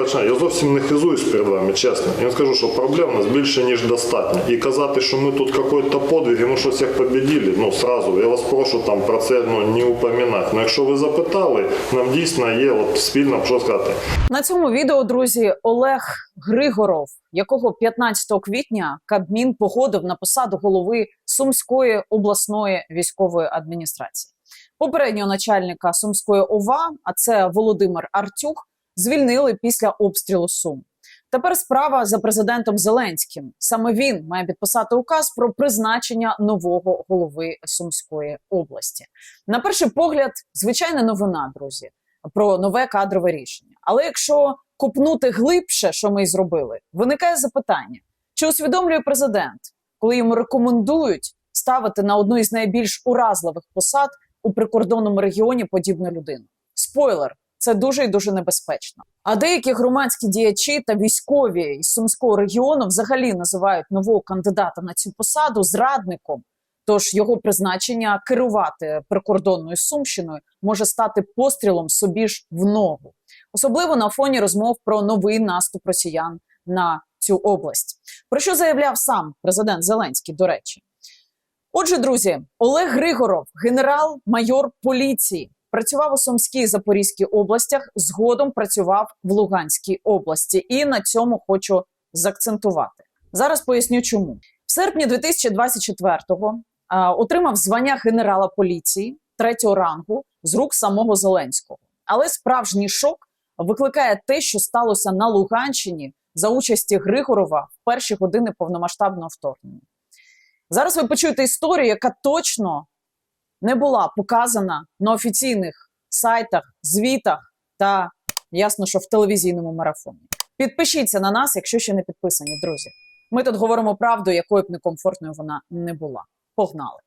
Я зовсім не хизуюсь перед вами, чесно. Я скажу, що проблем у нас більше, ніж достатньо. І казати, що ми тут какой-то подвиг, і ми що всіх победили, ну сразу, я вас прошу там про це ну, не упоминати. Ну якщо ви запитали, нам дійсно є от спільно, що сказати. На цьому відео, друзі, Олег Григоров, якого 15 квітня Кабмін погодив на посаду голови Сумської обласної військової адміністрації. Попереднього начальника Сумської ОВА, а це Володимир Артюх, звільнили після обстрілу Сум. Тепер справа за президентом Зеленським. Саме він має підписати указ про призначення нового голови Сумської області. На перший погляд, звичайна новина, друзі, про нове кадрове рішення. Але якщо купнути глибше, що ми й зробили, виникає запитання: чи усвідомлює президент, коли йому рекомендують ставити на одну із найбільш уразливих посад у прикордонному регіоні подібну людину? Спойлер. Це дуже і дуже небезпечно. А деякі громадські діячі та військові із сумського регіону взагалі називають нового кандидата на цю посаду зрадником. Тож його призначення керувати прикордонною сумщиною може стати пострілом собі ж в ногу, особливо на фоні розмов про новий наступ росіян на цю область. Про що заявляв сам президент Зеленський, до речі. Отже, друзі, Олег Григоров, генерал-майор поліції, працював у Сумській і Запорізькій областях, згодом працював в Луганській області. І на цьому хочу заакцентувати. Зараз поясню, чому в серпні 2024-го а, отримав звання генерала поліції третього рангу з рук самого Зеленського. Але справжній шок викликає те, що сталося на Луганщині за участі Григорова в перші години повномасштабного вторгнення. Зараз ви почуєте історію, яка точно не була показана на офіційних сайтах, звітах та ясно, що в телевізійному марафоні. Підпишіться на нас, якщо ще не підписані, друзі. Ми тут говоримо правду, якою б некомфортною вона не була. Погнали.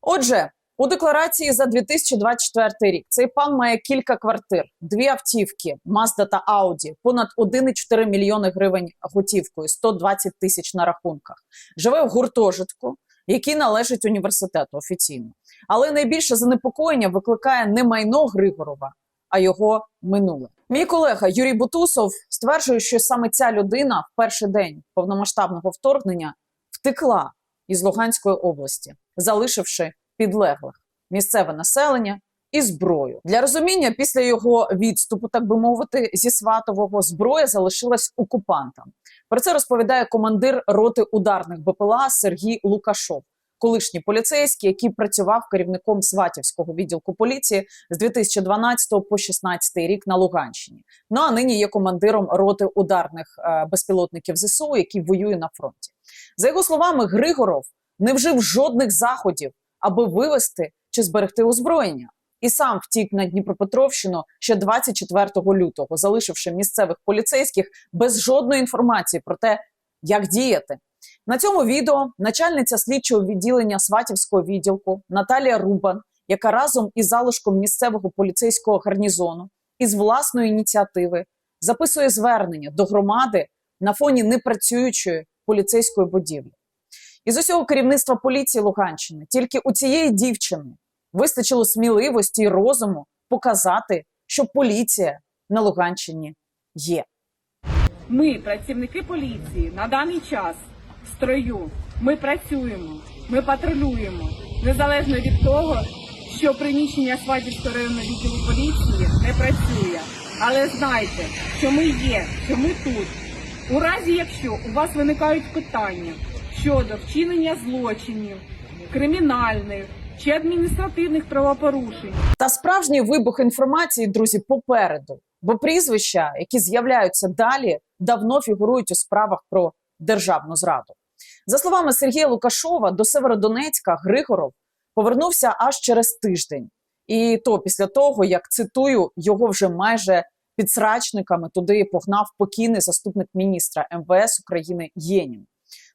Отже, у декларації за 2024 рік цей пан має кілька квартир, дві автівки, Mazda та Audi, понад 1,4 мільйони гривень готівкою, 120 тисяч на рахунках. Живе в гуртожитку, який належить університету офіційно. Але найбільше занепокоєння викликає не майно Григорова, а його минуле. Мій колега Юрій Бутусов стверджує, що саме ця людина в перший день повномасштабного вторгнення втекла із Луганської області, залишивши підлеглих місцеве населення і зброю. Для розуміння, після його відступу, так би мовити, зі сватового зброя залишилась окупантам. Про це розповідає командир роти ударних БПЛА Сергій Лукашов, колишній поліцейський, який працював керівником Сватівського відділку поліції з 2012 по 16 рік на Луганщині. Ну а нині є командиром роти ударних е, безпілотників ЗСУ, який воює на фронті. За його словами, Григоров не вжив жодних заходів, аби вивести чи зберегти озброєння. І сам втік на Дніпропетровщину ще 24 лютого, залишивши місцевих поліцейських без жодної інформації про те, як діяти. На цьому відео начальниця слідчого відділення Сватівського відділку Наталія Рубан, яка разом із залишком місцевого поліцейського гарнізону із власної ініціативи записує звернення до громади на фоні непрацюючої поліцейської будівлі. Із усього керівництва поліції Луганщини тільки у цієї дівчини вистачило сміливості і розуму показати, що поліція на Луганщині є. Ми, працівники поліції, на даний час строю. Ми працюємо, ми патрулюємо, незалежно від того, що приміщення Сватівського районного відділу поліції не працює. Але знайте, що ми є, що ми тут. У разі, якщо у вас виникають питання щодо вчинення злочинів, кримінальних чи адміністративних правопорушень, Та справжній вибух інформації, друзі, попереду. Бо прізвища, які з'являються далі, давно фігурують у справах про державну зраду. За словами Сергія Лукашова, до Северодонецька Григоров повернувся аж через тиждень, і то після того, як цитую, його вже майже підсрачниками туди погнав покійний заступник міністра МВС України Єнін.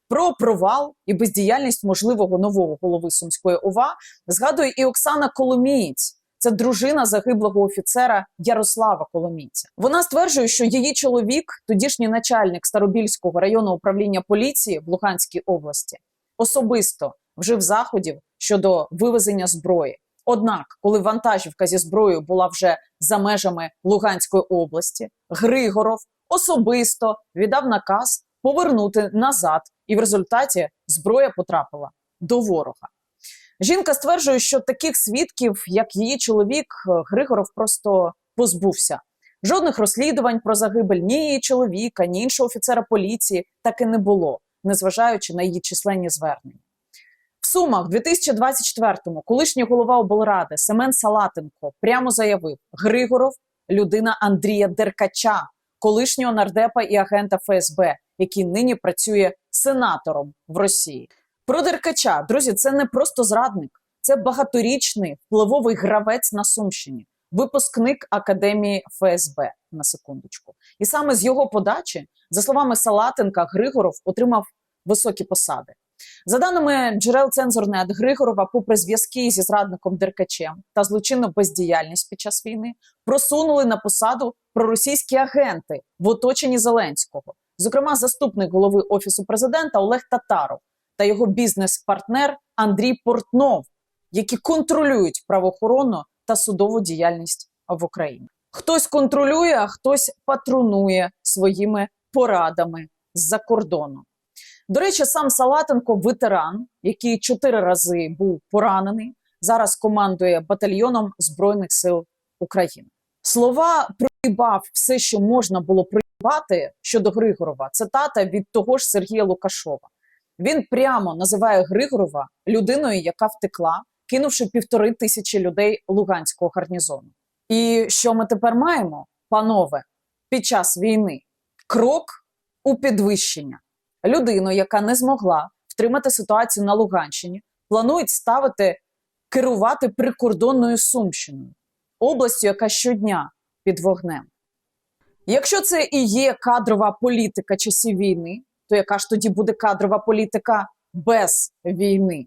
Про провал і бездіяльність можливого нового голови Сумської ОВА згадує і Оксана Коломієць. Це дружина загиблого офіцера Ярослава Коломійця. Вона стверджує, що її чоловік, тодішній начальник Старобільського районного управління поліції в Луганській області, особисто вжив заходів щодо вивезення зброї. Однак, коли вантажівка зі зброєю була вже за межами Луганської області, Григоров особисто віддав наказ повернути назад, і в результаті зброя потрапила до ворога. Жінка стверджує, що таких свідків, як її чоловік, е, Григоров просто позбувся. Жодних розслідувань про загибель ні її чоловіка, ні іншого офіцера поліції так і не було, незважаючи на її численні звернення. В Сумах, в 2024-му, колишній голова облради Семен Салатенко прямо заявив: Григоров людина Андрія Деркача, колишнього нардепа і агента ФСБ, який нині працює сенатором в Росії. Про Деркача, друзі, це не просто зрадник, це багаторічний впливовий гравець на Сумщині, випускник академії ФСБ на секундочку. І саме з його подачі, за словами Салатенка, Григоров отримав високі посади. За даними джерел цензорнет Григорова, попри зв'язки зі зрадником Деркачем та злочинну бездіяльність під час війни, просунули на посаду проросійські агенти в оточенні Зеленського, зокрема, заступник голови офісу президента Олег Татаров та його бізнес-партнер Андрій Портнов, які контролюють правоохоронну та судову діяльність в Україні. Хтось контролює, а хтось патронує своїми порадами з-за кордону. До речі, сам Салатенко ветеран, який чотири рази був поранений, зараз командує батальйоном Збройних сил України. Слова проїбав все, що можна було проїбати щодо Григорова. Цитата від того ж Сергія Лукашова. Він прямо називає Григорова людиною, яка втекла, кинувши півтори тисячі людей Луганського гарнізону. І що ми тепер маємо, панове, під час війни? Крок у підвищення. Людину, яка не змогла втримати ситуацію на Луганщині, планують ставити керувати прикордонною Сумщиною, областю, яка щодня під вогнем. Якщо це і є кадрова політика часів війни, то яка ж тоді буде кадрова політика без війни?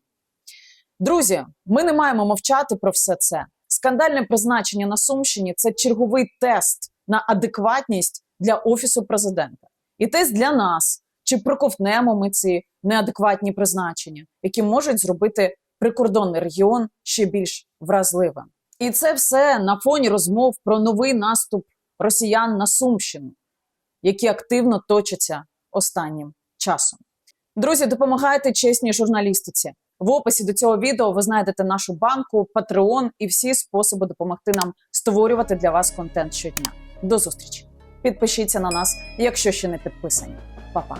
Друзі, ми не маємо мовчати про все це. Скандальне призначення на Сумщині це черговий тест на адекватність для офісу президента, і тест для нас, чи проковтнемо ми ці неадекватні призначення, які можуть зробити прикордонний регіон ще більш вразливим. І це все на фоні розмов про новий наступ росіян на Сумщину, які активно точаться останнім часом. Друзі, допомагайте чесній журналістиці. В описі до цього відео ви знайдете нашу банку, Patreon і всі способи допомогти нам створювати для вас контент щодня. До зустрічі! Підпишіться на нас, якщо ще не підписані. Па-па!